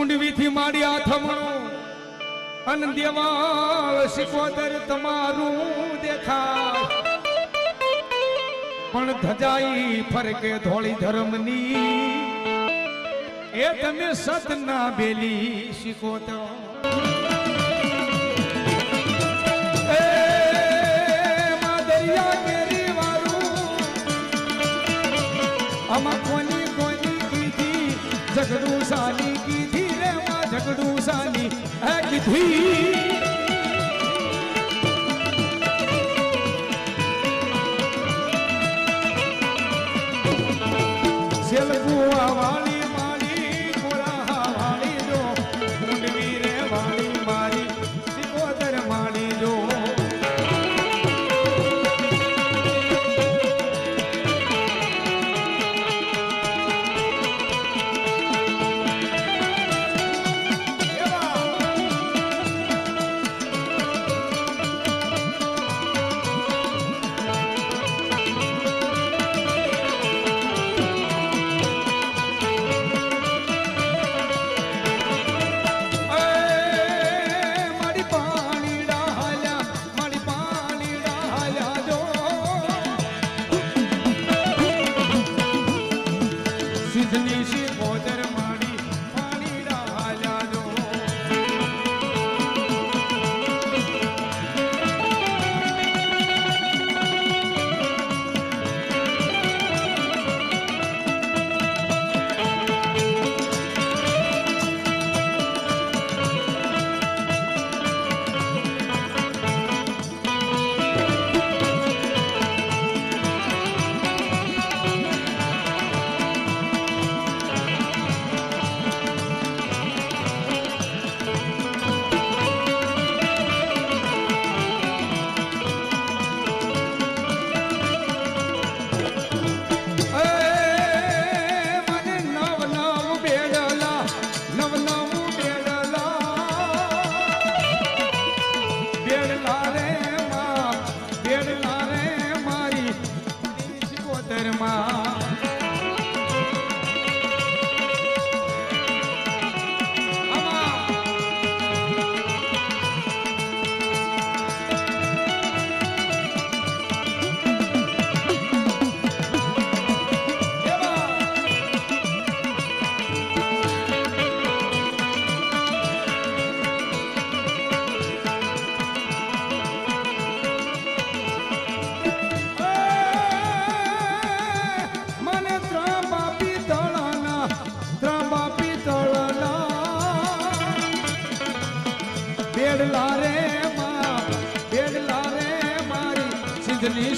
કુંડવી થી માડી આથમણું અન દેવાળ સિકોદર તમારું દેખા પણ ધજાઈ ફરકે ધોળી ધર્મની. એ તમે સતના બેલી સિકોદર જગદુ સાલ વિધિ સેલગુવા વાળી બેડલા રે માં બેડલા રે મારી સિંધની